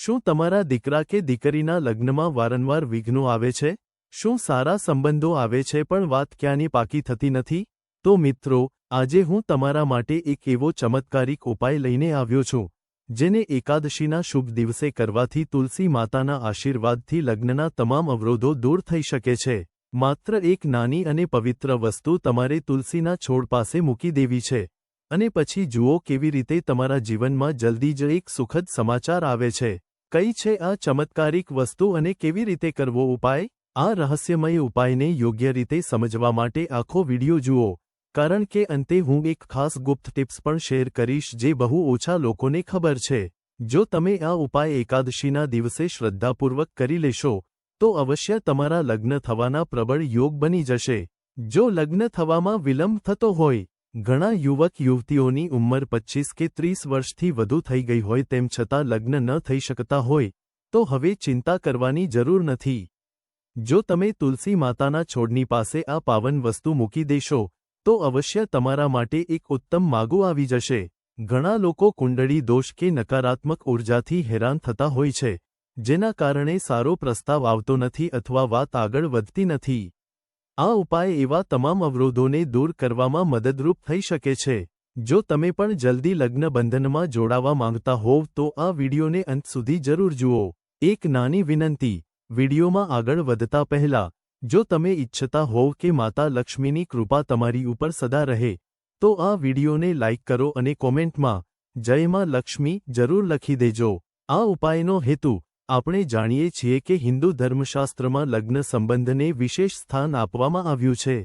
શું તમારા દીકરા કે દીકરીના લગ્નમાં વારંવાર વિઘ્નો આવે છે? શું સારા સંબંધો આવે છે પણ વાત ક્યાંની પાકી થતી નથી? તો મિત્રો, આજે હું તમારા માટે એક એવો ચમત્કારિક ઉપાય લઈને આવ્યો છું, જેને એકાદશીના શુભ દિવસે કરવાથી તુલસી માતાના આશીર્વાદથી લગ્નના તમામ અવરોધો દૂર થઈ શકે છે. માત્ર એક નાની અને પવિત્ર વસ્તુ તમારે તુલસીના છોડ પાસે મૂકી દેવી છે. અને પછી જુઓ કેવી રીતે તમારા જીવનમાં જલ્દી જ એક સુખદ સમાચાર આવે છે. કઈ છે આ ચમત્કારિક વસ્તુ અને કેવી રીતે કરવો ઉપાય? આ રહસ્યમય ઉપાયને યોગ્ય રીતે સમજવા માટે આખો વિડિયો જુઓ, કારણ કે અંતે હું એક ખાસ ગુપ્ત ટિપ્સ પણ શેર કરીશ જે બહુ ઓછા લોકોને ખબર છે. જો તમે આ ઉપાય એકાદશીના દિવસે શ્રદ્ધાપૂર્વક કરી લેશો, તો અવશ્ય તમારા લગ્ન થવાના પ્રબળ યોગ બની જશે. જો લગ્ન થવામાં વિલંબ થતો હોય ઘણા યુવક યુવતીઓની ઉંમર પચ્ચીસ કે ત્રીસ વર્ષથી વધુ થઈ ગઈ હોય તેમ છતાં લગ્ન ન થઈ શકતા હોય, તો હવે ચિંતા કરવાની જરૂર નથી. જો તમે તુલસી માતાના છોડની પાસે આ પાવન વસ્તુ મૂકી દેશો, તો અવશ્ય તમારા માટે એક ઉત્તમ માગું આવી જશે. ઘણા લોકો કુંડળી દોષ કે નકારાત્મક ઉર્જાથી હેરાન થતા હોય છે, જેના કારણે સારો પ્રસ્તાવ આવતો નથી અથવા વાત આગળ વધતી નથી. આ ઉપાય એવા તમામ અવરોધોને દૂર કરવામાં મદદરૂપ થઈ શકે છે. જો તમે પણ જલ્દી લગ્ન બંધનમાં જોડાવા માંગતા હોવ તો આ વિડીયોને અંત સુધી જરૂર જુઓ. એક નાની વિનંતી, વિડિયોમાં આગળ વધતા પહેલા, જો તમે ઈચ્છતા હોવ કે માતા લક્ષ્મીની કૃપા તમારી ઉપર સદા રહે, તો આ વિડિયોને લાઇક કરો અને કોમેન્ટમાં, જય માં લક્ષ્મી જરૂર લખી દેજો. આ ઉપાયનો હેતુ આપણે જાણીએ છીએ કે હિન્દુ ધર્મશાસ્ત્રમાં લગ્ન સંબંધને વિશેષ સ્થાન આપવામાં આવ્યું છે,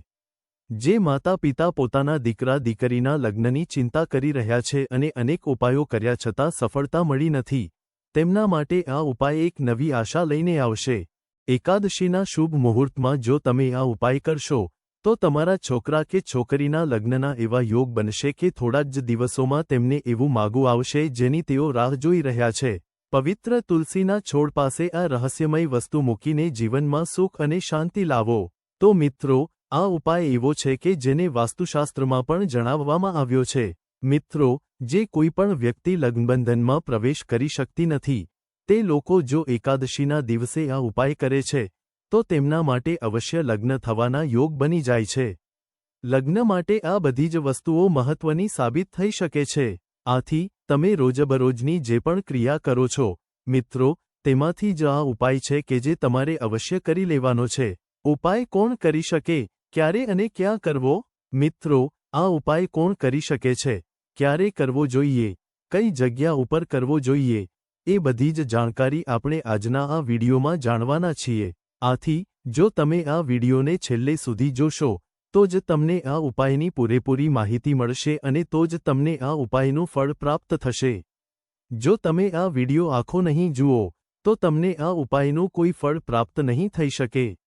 જે માતા પિતા પોતાના દીકરા, દીકરીના લગ્નની ચિંતા કરી રહ્યા છે અને અનેક ઉપાયો કર્યા છતાં સફળતા મળી નથી. તેમના માટે આ ઉપાય એક નવી આશા લઈને આવશે. એકાદશીના શુભ મુહૂર્તમાં જો તમે આ ઉપાય કરશો, તો તમારા છોકરા કે છોકરીના લગ્નના એવા યોગ બનશે કે થોડા જ દિવસોમાં તેમને એવું માગું આવશે જેની તેઓ રાહ જોઈ રહ્યા છે. પવિત્ર તુલસીના છોડ પાસે આ રહસ્યમય વસ્તુ મૂકીને જીવનમાં સુખ અને શાંતિ લાવો. તો મિત્રો, આ ઉપાય એવો છે કે જેને વાસ્તુશાસ્ત્રમાં પણ જણાવવામાં આવ્યો છે. મિત્રો, જે કોઈ પણ વ્યક્તિ લગ્નબંધનમાં પ્રવેશ કરી શકતી નથી, તે લોકો જો એકાદશીના દિવસે આ ઉપાય કરે છે, તો તેમના માટે અવશ્ય લગ્ન થવાના યોગ બની જાય છે. લગ્ન માટે આ બધી જ વસ્તુઓ મહત્વની સાબિત થઈ શકે છે. આથી તમે રોજબરોજની જે પણ ક્રિયા કરો છો, મિત્રો, તેમાંથી જ આ ઉપાય છે કે જે તમારે અવશ્ય કરી લેવાનો છે. ઉપાય કોણ કરી શકે, ક્યારે અને ક્યાં કરવો? મિત્રો, આ ઉપાય કોણ કરી શકે છે? ક્યારે કરવો જોઈએ? કઈ જગ્યા ઉપર કરવો જોઈએ? એ બધી જ જાણકારી આપણે આજના આ વિડીયોમાં જાણવાના છીએ. આથી, જો તમે આ વિડીયોને છેલ્લે સુધી જોશો તો જ તમને આ ઉપાયની પૂરેપૂરી માહિતી મળશે અને તો જ તમને આ ઉપાયનું ફળ પ્રાપ્ત થશે. જો તમે આ વીડિયો આખો નહીં જુઓ, તો તમને આ ઉપાયનું કોઈ ફળ પ્રાપ્ત નહીં થઈ શકે.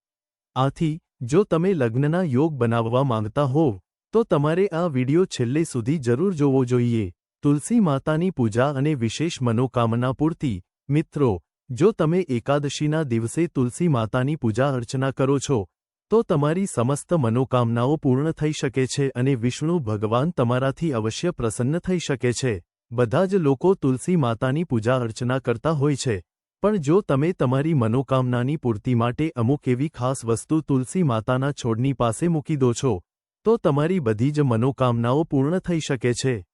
આથી, જો તમે લગ્નના યોગ બનાવવા માંગતા હોવ, તો તમારે આ વીડિયો છેલ્લે સુધી જરૂર જોવો જોઈએ. તુલસી માતાની પૂજા અને વિશેષ મનોકામના પૂર્તિ, મિત્રો, જો તમે એકાદશીના દિવસે તુલસી માતાની પૂજા અર્ચના કરો છો તો તમારી સમસ્ત મનોકામનાઓ પૂર્ણ થઈ શકે છે અને વિષ્ણુ ભગવાન તમારાથી અવશ્ય પ્રસન્ન થઈ શકે છે. બધા જ લોકો તુલસી માતાની પૂજા અર્ચના કરતા હોય છે. પણ જો તમે તમારી મનોકામનાની પૂર્તિ માટે અમુક એવી ખાસ વસ્તુ તુલસી માતાના છોડની પાસે મૂકી દો છો, તો તમારી બધી જ મનોકામનાઓ પૂર્ણ થઈ શકે છે.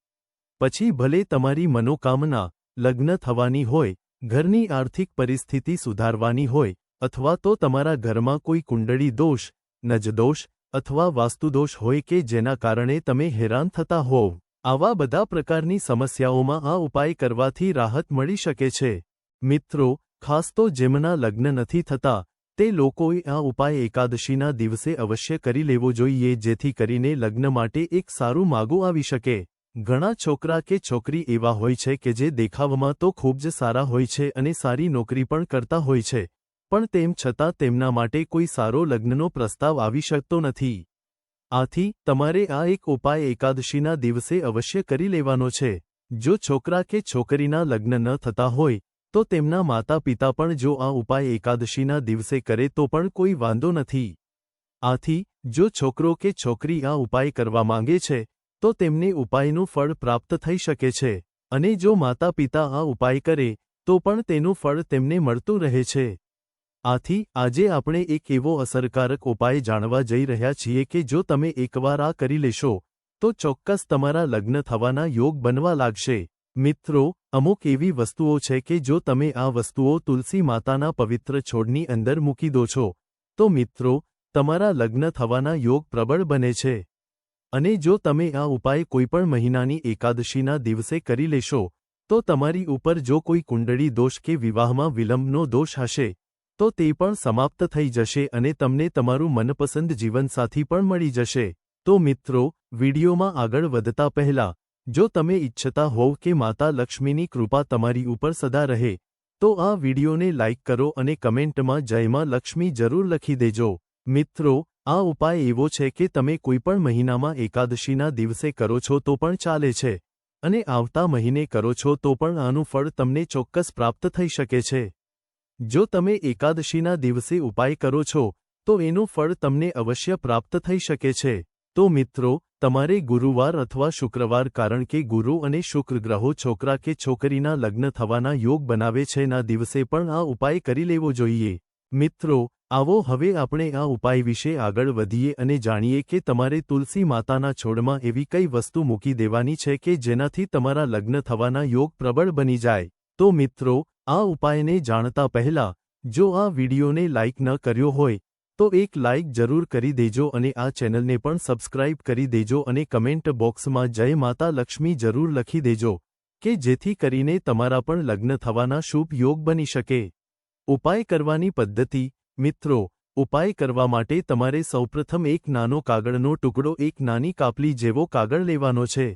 પછી ભલે તમારી મનોકામના લગ્ન થવાની હોય, ઘરની આર્થિક પરિસ્થિતિ સુધારવાની હોય અથવા તો તમારા ઘરમાં કોઈ કુંડળી દોષ, નજદોષ અથવા વાસ્તુદોષ હોય કે જેના કારણે તમે હેરાન થતા હોવ. આવા બધા પ્રકારની સમસ્યાઓમાં આ ઉપાય કરવાથી રાહત મળી શકે છે. મિત્રો, ખાસ તો જેમના લગ્ન નથી થતા, તે લોકોએ આ ઉપાય એકાદશીના દિવસે અવશ્ય કરી લેવો જોઈએ જેથી કરીને લગ્ન માટે એક સારું માગું આવી શકે. ઘણા છોકરા કે છોકરી એવા હોય છે કે જે દેખાવમાં તો ખૂબ જ સારા હોય છે અને સારી નોકરી પણ કરતા હોય છે. પણ તેમ છતાં તેમના માટે કોઈ સારો લગ્નનો પ્રસ્તાવ આવી શકતો નથી. આથી, તમારે આ એક ઉપાય એકાદશીના દિવસે અવશ્ય કરી લેવાનો છે. જો છોકરા કે છોકરીના લગ્ન ન થતા હોય, તો તેમના માતા પિતા પણ જો આ ઉપાય એકાદશીના દિવસે કરે તો પણ કોઈ વાંધો નથી. આથી, જો છોકરો કે છોકરી આ ઉપાય કરવા માંગે છે, તો તેમને ઉપાયનું ફળ પ્રાપ્ત થઈ શકે છે. અને જો માતા પિતા આ ઉપાય કરે, તો પણ તેનું ફળ તેમને મળતું રહે છે. આથી, આજે આપણે એક એવો અસરકારક ઉપાય જાણવા જઈ રહ્યા છીએ કે જો તમે એકવાર આ કરી લેશો, તો ચોક્કસ તમારા લગ્ન થવાના યોગ બનવા લાગશે. મિત્રો, અમુક એવી વસ્તુઓ છે કે જો તમે આ વસ્તુઓ તુલસી માતાના પવિત્ર છોડની અંદર મૂકી દો છો, તો મિત્રો, તમારા લગ્ન થવાના યોગ પ્રબળ બને છે. અને જો તમે આ ઉપાય કોઈપણ મહિનાની એકાદશીના દિવસે કરી લેશો, તો તમારી ઉપર જો કોઈ કુંડળી દોષ કે વિવાહમાં વિલંબનો દોષ હશે તો તે પણ સમાપ્ત થઈ જશે અને તમને તમારું મનપસંદ જીવનસાથી પણ મળી જશે. તો મિત્રો, વિડીયોમાં આગળ વધતા પહેલા, જો તમે ઇચ્છતા હોવ કે માતા લક્ષ્મીની કૃપા તમારી ઉપર સદા રહે, તો આ વિડીયોને લાઇક કરો અને કમેન્ટમાં જયમાં લક્ષ્મી જરૂર લખી દેજો. મિત્રો, આ ઉપાય એવો છે કે તમે કોઈપણ મહિનામાં એકાદશીના દિવસે કરો છો તો પણ ચાલે છે, અને આવતા મહિને કરો છો તો પણ આનું ફળ તમને ચોક્કસ પ્રાપ્ત થઈ શકે છે. જો તમે એકાદશીના દિવસે ઉપાય કરો છો, તો એનું ફળ તમને અવશ્ય પ્રાપ્ત થઈ શકે છે. તો મિત્રો, તમારે ગુરુવાર અથવા શુક્રવાર કારણ કે ગુરુ અને શુક્ર ગ્રહો છોકરા કે છોકરીના લગ્ન થવાના યોગ બનાવે છે ના દિવસે પણ આ ઉપાય કરી લેવો જોઈએ. મિત્રો, આવો હવે આપણે આ ઉપાય વિશે આગળ વધીએ અને જાણીએ કે તમારે તુલસી માતાના છોડમાં એવી કઈ વસ્તુ મૂકી દેવાની છે કે જેનાથી તમારા લગ્ન થવાના યોગ પ્રબળ બની જાય. તો મિત્રો, આ ઉપાયને જાણતા પહેલા, જો આ વિડીયોને લાઇક ન કર્યો હોય, તો એક લાઇક જરૂર કરી દેજો અને આ ચેનલને પણ સબસ્ક્રાઇબ કરી દેજો અને કમેન્ટ બોક્સમાં જય માતા લક્ષ્મી જરૂર લખી દેજો, કે જેથી કરીને તમારા પણ લગ્ન થવાના શુભ યોગ બની શકે. ઉપાય કરવાની પદ્ધતિ, મિત્રો, ઉપાય કરવા માટે તમારે સૌપ્રથમ એક નાનો કાગળનો ટુકડો, એક નાની કાપલી જેવો કાગળ લેવાનો છે.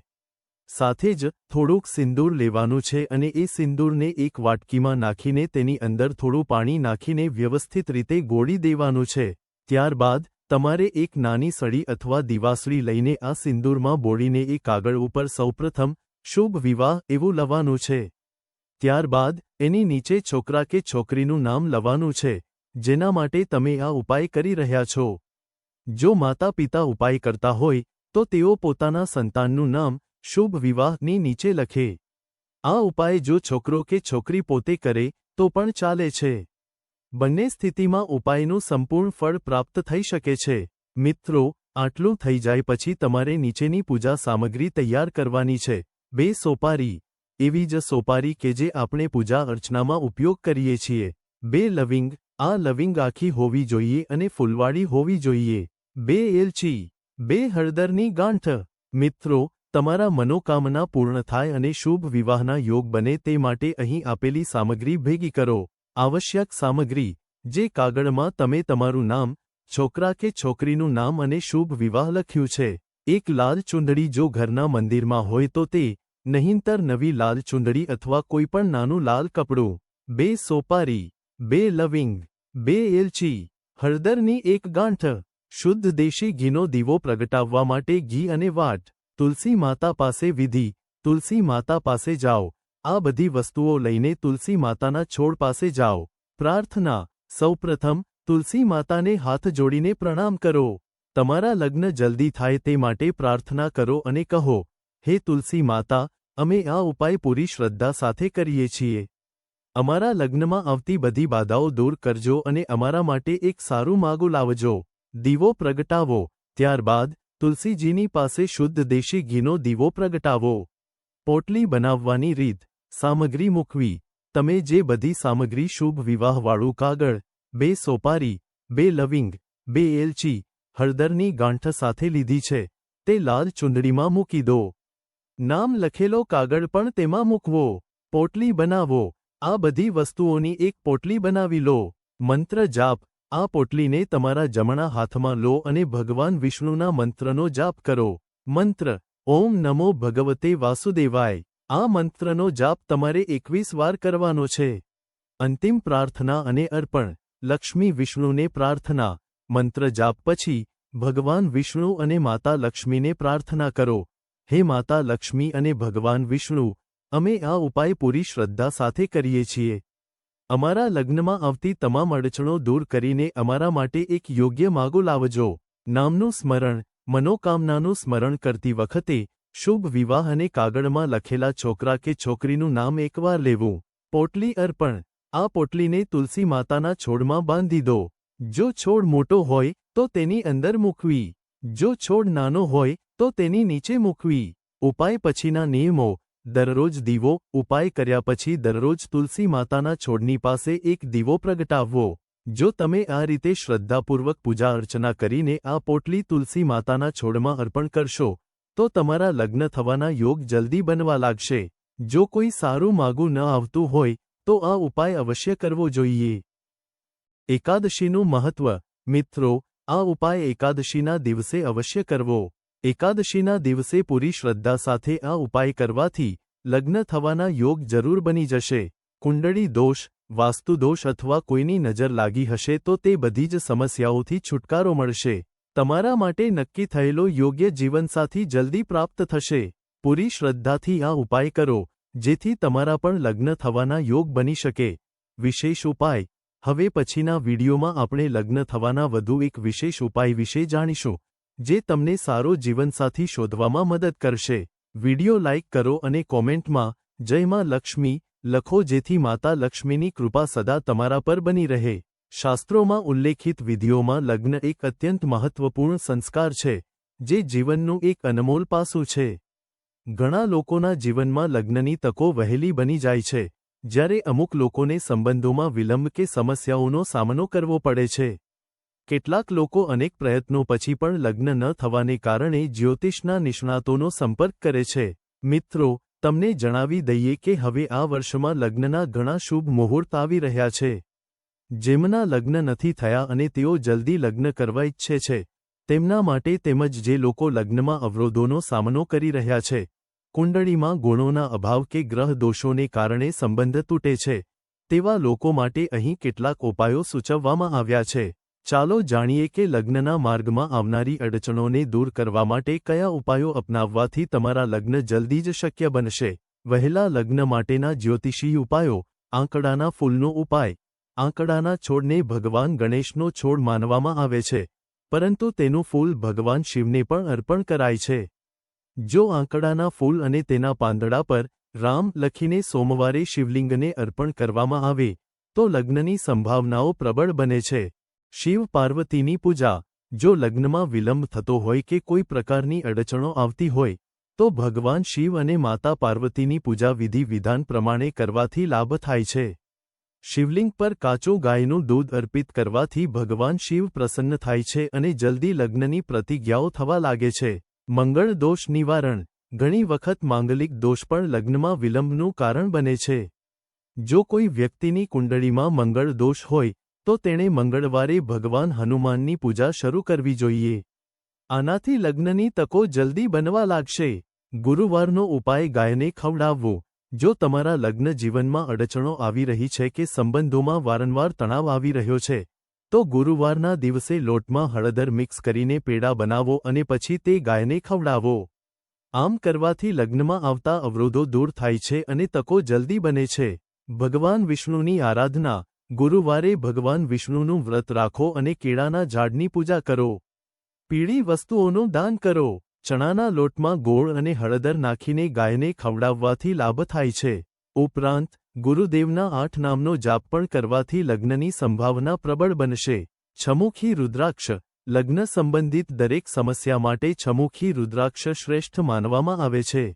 સાથે જ થોડુંક સિંદૂર લેવાનું છે અને એ સિંદૂરને એક વાટકીમાં નાખીને તેની અંદર થોડું પાણી નાખીને વ્યવસ્થિત રીતે ગોળી દેવાનું છે. ત્યારબાદ, તમારે એક નાની સળી અથવા દિવાસળી લઈને આ સિંદૂરમાં બોળીને એ કાગળ ઉપર સૌપ્રથમ શુભ વિવાહ એવું લવાનું છે. ત્યારબાદ, એની નીચે છોકરા કે છોકરીનું નામ લવાનું છે, જેના માટે તમે આ ઉપાય કરી રહ્યા છો. જો માતા પિતા ઉપાય કરતા હોય, તો તેઓ પોતાના સંતાનનું નામ શુભ વિવાહની નીચે લખે. આ ઉપાય જો છોકરો કે છોકરી પોતે કરે, તો પણ ચાલે છે. બંને સ્થિતિમાં ઉપાયનું સંપૂર્ણ ફળ પ્રાપ્ત થઈ શકે છે. મિત્રો, આટલું થઈ જાય પછી તમારે નીચેની પૂજા સામગ્રી તૈયાર કરવાની છે. બે સોપારી. એવી જ સોપારી કે જે આપણે પૂજા અર્ચનામાં ઉપયોગ કરીએ છીએ. બે લવિંગ. આ લવિંગ આખી હોવી જોઈએ અને ફૂલવાળી હોવી જોઈએ. બે એલચી. બે હળદરની ગાંઠ. મિત્રો તમારા મનોકામના પૂર્ણ થાય અને શુભ વિવાહના યોગ બને તે માટે અહીં આપેલી સામગ્રી ભેગી કરો. આવશ્યક સામગ્રી, જે કાગળમાં તમે તમારું નામ, છોકરા કે છોકરીનું નામ અને શુભ વિવાહ લખ્યું છે. એક લાલ ચૂંદડી જો ઘરના મંદિરમાં હોય તો તે, નહીંતર નવી લાલ ચૂંદડી અથવા કોઈપણ નાનું લાલ કપડું. બે સોપારી, બે લવિંગ, બે એલચી, હળદરની એક ગાંઠ, શુદ્ધ દેશી ઘીનો દીવો પ્રગટાવવા માટે ઘી અને વાટ. તુલસી માતા પાસે વિધિ, તુલસી માતા પાસે જાઓ. આ બધી વસ્તુઓ લઈને તુલસી માતાના છોડ પાસે જાઓ. પ્રાર્થના, સૌપ્રથમ, તુલસી માતાને હાથ જોડીને પ્રણામ કરો. તમારા લગ્ન જલ્દી થાય તે માટે પ્રાર્થના કરો અને કહો, હે તુલસી માતા, અમે આ ઉપાય પૂરી શ્રદ્ધા સાથે કરીએ છીએ. અમારા લગ્નમાં આવતી બધી બાધાઓ દૂર કરજો અને અમારા માટે એક સારું માગું લાવજો. દીવો પ્રગટાવો. ત્યારબાદ તુલસીજીની પાસે શુદ્ધ દેશી ઘીનો દીવો પ્રગટાવો. પોટલી બનાવવાની રીત. સામગ્રી મૂકવી. તમે જે બધી સામગ્રી શુભ વિવાહવાળું કાગળ, બે સોપારી, બે લવિંગ, બે એલચી, હળદરની ગાંઠ સાથે લીધી છે, તે લાલ ચૂંદડીમાં મૂકી દો. નામ લખેલો કાગળ પણ તેમાં મૂકવો. પોટલી બનાવો. આ બધી વસ્તુઓની એક પોટલી બનાવી લો. મંત્ર જાપ. આ પોટલીને તમારા જમણા હાથમાં લો અને ભગવાન વિષ્ણુના મંત્રનો જાપ કરો. મંત્ર, ઓમ નમો ભગવતે વાસુદેવાય. આ મંત્રનો જાપ તમારે એકવીસ વાર કરવાનો છે. અંતિમ પ્રાર્થના અને અર્પણ. લક્ષ્મી વિષ્ણુને પ્રાર્થના. મંત્ર જાપ પછી, ભગવાન વિષ્ણુ અને માતા લક્ષ્મીને પ્રાર્થના કરો. હે માતા લક્ષ્મી અને ભગવાન વિષ્ણુ, અમે આ ઉપાય પૂરી શ્રદ્ધા સાથે કરીએ છીએ. અમારા લગ્નમાં આવતી તમામ અડચણો દૂર કરીને અમારા માટે એક યોગ્ય માગો લાવજો. નામનું સ્મરણ, મનોકામનાનું સ્મરણ કરતી વખતે શુભ વિવાહ અને કાગળમાં લખેલા છોકરા કે છોકરીનું નામ એકવાર લેવું. પોટલી અર્પણ, આ પોટલીને તુલસી માતાના છોડમાં બાંધી દો. જો છોડ મોટો હોય, તો તેની અંદર મૂકવી. જો છોડ નાનો હોય, તો તેની નીચે મૂકવી. ઉપાય પછીના નિયમો દરરોજ દીવો, ઉપાય કર્યા પછી દરરોજ તુલસી માતાના છોડની પાસે એક દીવો પ્રગટાવવો. જો તમે આ રીતે શ્રદ્ધાપૂર્વક પૂજા અર્ચના કરીને આ પોટલી તુલસી માતાના છોડમાં અર્પણ કરશો, તો તમારા લગ્ન થવાના યોગ જલ્દી બનવા લાગશે. જો કોઈ સારું માગું ન આવતું હોય, તો આ ઉપાય અવશ્ય કરવો જોઈએ. એકાદશીનું મહત્વ. મિત્રો, આ ઉપાય એકાદશીના દિવસે અવશ્ય કરવો. એકાદશીના દિવસે પૂરી શ્રદ્ધા સાથે આ ઉપાય કરવાથી લગ્ન થવાના યોગ જરૂર બની જશે. કુંડળી દોષ વાસ્તુદોષ અથવા કોઈની નજર લાગી હશે તો તે બધી જ સમસ્યાઓથી છુટકારો મળશે. તમારા માટે નક્કી થયેલો યોગ્ય જીવનસાથી જલ્દી પ્રાપ્ત થશે. પૂરી શ્રદ્ધાથી આ ઉપાય કરો, જેથી તમારા પણ લગ્ન થવાના યોગ બની શકે. વિશેષ ઉપાય, હવે પછીના વિડીયોમાં આપણે લગ્ન થવાના વધુ એક વિશેષ ઉપાય વિશે જાણીશું. જે તમને સારો જીવનસાથી શોધવામાં મદદ કરશે. વિડિયો લાઇક કરો અને કોમેન્ટમાં, જય માં લક્ષ્મી લખો જેથી માતા લક્ષ્મીની કૃપા સદા તમારા પર બની રહે. શાસ્ત્રોમાં ઉલ્લેખિત વિધિઓમાં લગ્ન એક અત્યંત મહત્વપૂર્ણ સંસ્કાર છે, જે જીવનનું એક અનમોલ પાસું છે. ઘણા લોકોના જીવનમાં લગ્નની તકો વહેલી બની જાય છે, જ્યારે અમુક લોકોને સંબંધોમાં વિલંબ કે સમસ્યાઓનો સામનો કરવો પડે છે. કેટલાક લોકો અનેક પ્રયત્નો પછી પણ લગ્ન ન થવાને કારણે જ્યોતિષના નિષ્ણાતોનો સંપર્ક કરે છે. મિત્રો, તમને જણાવી દઈએ કે હવે આ વર્ષમાં લગ્નના ઘણા શુભ મુહૂર્ત આવી રહ્યા છે. જેમના લગ્ન નથી થયા અને તેઓ જલ્દી લગ્ન કરવા ઈચ્છે છે. તેમના માટે તેમજ જે લોકો લગ્નમાં અવરોધોનો સામનો કરી રહ્યા છે. કુંડળીમાં ગુણોના અભાવ કે ગ્રહ દોષોને કારણે સંબંધ તૂટે છે. તેવા લોકો માટે અહીં કેટલાક ઉપાયો સૂચવવામાં આવ્યા છે. ચાલો જાણીએ કે લગ્નના માર્ગમાં આવનારી અડચણોને દૂર કરવા માટે કયા ઉપાયો અપનાવવાથી તમારા લગ્ન જલ્દી જ શક્ય બનશે? વહેલા લગ્ન માટેના જ્યોતિષી ઉપાયો, આંકડાના ફૂલનો ઉપાય, આંકડાના છોડને ભગવાન ગણેશનો છોડ માનવામાં આવે છે, પરંતુ તેનું ફૂલ ભગવાન શિવને પણ અર્પણ કરાય છે. જો આંકડાના ફૂલ અને તેના પાંદડા પર રામ લખીને સોમવારે શિવલિંગને અર્પણ કરવામાં આવે, તો લગ્નની સંભાવનાઓ પ્રબળ બને છે. શિવ પાર્વતીની પૂજા, જો લગ્નમાં વિલંબ થતો હોય કે કોઈ પ્રકારની અડચણો આવતી હોય, તો ભગવાન શિવ અને માતા પાર્વતીની પૂજા વિધિ વિધાન પ્રમાણે કરવાથી લાભ થાય છે. શિવલિંગ પર કાચો ગાયનું દૂધ અર્પિત કરવાથી ભગવાન શિવ પ્રસન્ન થાય છે અને જલ્દી લગ્નની પ્રતિજ્ઞાઓ થવા લાગે છે. મંગળ દોષ નિવારણ, ઘણી વખત માંગલિક દોષ પણ લગ્નમાં વિલંબનું કારણ બને છે. જો કોઈ વ્યક્તિની કુંડળીમાં મંગળ દોષ હોય તો તેણે મંગળવારે ભગવાન હનુમાનની પૂજા શરૂ કરવી જોઈએ. આનાથી લગ્નની તકો જલ્દી બનવા લાગશે. ગુરુવારનો ઉપાય ગાયને ખવડાવવો. જો તમારા લગ્ન જીવનમાં અડચણો આવી રહી છે કે સંબંધોમાં વારંવાર તણાવ આવી રહ્યો છે, તો ગુરુવારના દિવસે લોટમાં હળદર મિક્સ કરીને પેડા બનાવો અને પછી તે ગાયને ખવડાવો. આમ કરવાથી લગ્નમાં આવતા અવરોધો દૂર થાય છે અને તકો જલ્દી બને છે. ભગવાન વિષ્ણુની આરાધના ગુરુવારે ભગવાન વિષ્ણુનું વ્રત રાખો અને કેળાના ઝાડની પૂજા કરો. પીળી વસ્તુઓનું દાન કરો. ચણાના લોટમાં ગોળ અને હળદર નાખીને ગાયને ખવડાવવાથી લાભ થાય છે. ઉપરાંત, ગુરુદેવના આઠ નામનો જાપ પણ કરવાથી લગ્નની સંભાવના પ્રબળ બનશે. છમુખી રુદ્રાક્ષ. લગ્ન સંબંધિત દરેક સમસ્યા માટે છમુખી રુદ્રાક્ષ શ્રેષ્ઠ માનવામાં આવે છે.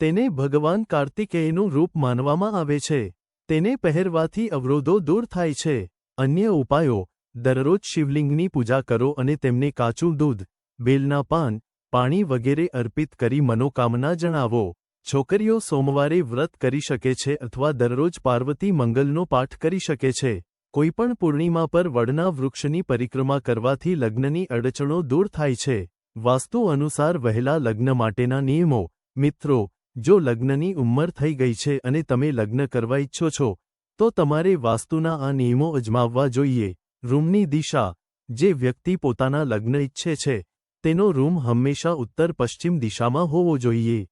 તેને ભગવાન કાર્તિકેયનું રૂપ માનવામાં આવે છે. તેને પહેરવાથી અવરોધો દૂર થાય છે. અન્ય ઉપાયો, દરરોજ શિવલિંગની પૂજા કરો અને તેમને કાચું દૂધ, બેલના પાન, પાણી વગેરે અર્પિત કરી મનોકામના જણાવો. છોકરીઓ સોમવારે વ્રત કરી શકે છે અથવા દરરોજ પાર્વતી મંગલનો પાઠ કરી શકે છે. કોઈપણ પૂર્ણિમા પર વડના વૃક્ષની પરિક્રમા કરવાથી લગ્નની અડચણો દૂર થાય છે. વાસ્તુ અનુસાર વહેલા લગ્ન માટેના નિયમો, મિત્રો જો લગ્નની ઉંમર થઈ ગઈ છે અને તમે લગ્ન કરવા ઈચ્છો છો, તો તમારે વાસ્તુના આ નિયમો અજમાવવા જોઈએ. રૂમની દિશા. જે વ્યક્તિ પોતાના લગ્ન ઈચ્છે છે, તેનો રૂમ હંમેશા ઉત્તર પશ્ચિમ દિશામાં હોવો જોઈએ.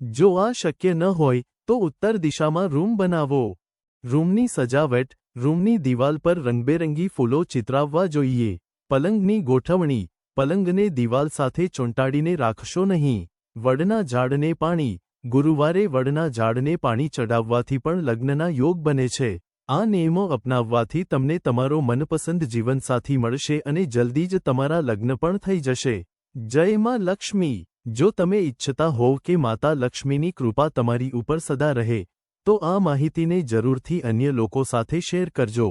જો આ શક્ય ન હોય, તો ઉત્તર દિશામાં રૂમ બનાવો. રૂમની સજાવટ. રૂમની દિવાલ પર રંગબેરંગી ફૂલો ચિતરાવવા જોઈએ. પલંગની ગોઠવણી. પલંગને દિવાલ સાથે ચોંટાડીને રાખશો નહીં. વડના ઝાડને પાણી. ગુરુવારે વડના ઝાડને પાણી ચડાવવાથી પણ લગ્નના યોગ બને છે. આ નિયમો અપનાવવાથી તમને તમારો મનપસંદ જીવનસાથી મળશે અને જલ્દી જ તમારા લગ્ન પણ થઈ જશે. જય માં લક્ષ્મી! જો તમે ઈચ્છતા હોવ કે માતા લક્ષ્મીની કૃપા તમારી ઉપર સદા રહે, તો આ માહિતીને જરૂરથી અન્ય લોકો સાથે શેર કરજો.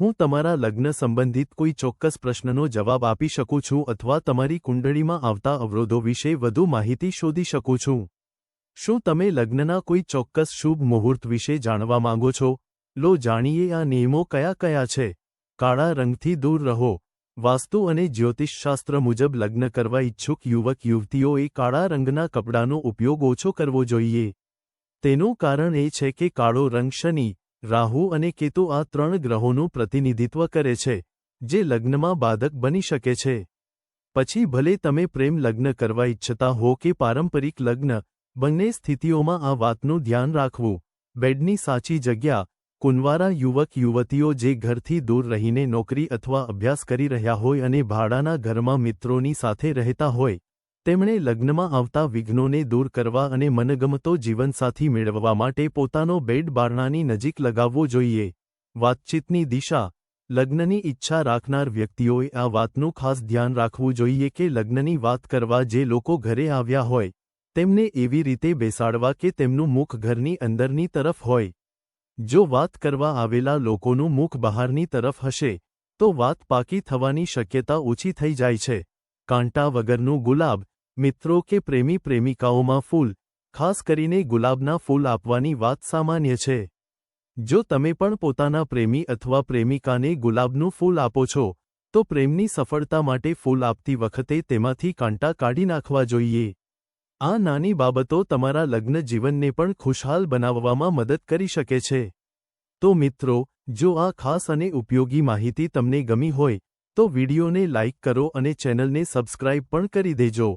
હું તમારા લગ્ન સંબંધિત કોઈ ચોક્કસ પ્રશ્નનો જવાબ આપી શકું છું અથવા તમારી કુંડળીમાં આવતા અવરોધો વિશે વધુ માહિતી શોધી શકું છું. શું તમે લગ્નના કોઈ ચોક્કસ શુભ મુહૂર્ત વિશે જાણવા માંગો છો? લો જાણીએ આ નિયમો કયા કયા છે. કાળા રંગથી દૂર રહો. વાસ્તુ અને જ્યોતિષશાસ્ત્ર મુજબ લગ્ન કરવા ઇચ્છુક યુવક યુવતીઓએ કાળા રંગના કપડાનો ઉપયોગ ઓછો કરવો જોઈએ. તેનું કારણ એ છે કે કાળો રંગ શનિ, રાહુ અને કેતુ આ ત્રણ ગ્રહોનું પ્રતિનિધિત્વ કરે છે, જે લગ્નમાં બાધક બની શકે છે. પછી ભલે તમે પ્રેમ લગ્ન કરવા ઇચ્છતા હો કે પારંપરિક લગ્ન બંને સ્થિતિઓમાં આ વાતનું ધ્યાન રાખવું. બેડની સાચી જગ્યા કુંવારા યુવક યુવતીઓ જે ઘરથી દૂર રહીને નોકરી અથવા અભ્યાસ કરી રહ્યા હોય અને ભાડાના ઘરમાં મિત્રોની સાથે રહેતા હોય, તેમણે લગ્નમાં આવતા વિઘ્નોને દૂર કરવા અને મનગમતો જીવનસાથી મેળવવા માટે પોતાનો બેડ બારણાની નજીક લગાવવો જોઈએ. વાતચીતની દિશા, લગ્નની ઈચ્છા રાખનાર વ્યક્તિઓએ આ વાતનું ખાસ ધ્યાન રાખવું જોઈએ કે લગ્નની વાત કરવા જે લોકો ઘરે આવ્યા હોય તેમને એવી રીતે બેસાડવા કે તેમનું મુખ ઘરની અંદરની તરફ હોય. જો વાત કરવા આવેલા લોકોનું મુખ બહારની તરફ હશે, તો વાત પાકી થવાની શક્યતા ઓછી થઈ જાય છે. કાંટા વગરનું ગુલાબ, મિત્રો કે પ્રેમી પ્રેમિકાઓમાં ફૂલ, ખાસ કરીને ગુલાબના ફૂલ આપવાની વાત સામાન્ય છે. જો તમે પણ પોતાના પ્રેમી અથવા પ્રેમિકાને ગુલાબનું ફૂલ આપો છો, તો પ્રેમની સફળતા માટે ફૂલ આપતી વખતે તેમાંથી કાંટા કાઢી નાખવા જોઈએ. આ નાની બાબતો તમારા લગ્ન જીવનને પણ ખુશહાલ બનાવવામાં મદદ કરી શકે છે. તો મિત્રો, જો આ ખાસ અને ઉપયોગી માહિતી તમને ગમી હોય, તો વિડીયોને લાઇક કરો અને ચેનલને સબસ્ક્રાઇબ પણ કરી દેજો.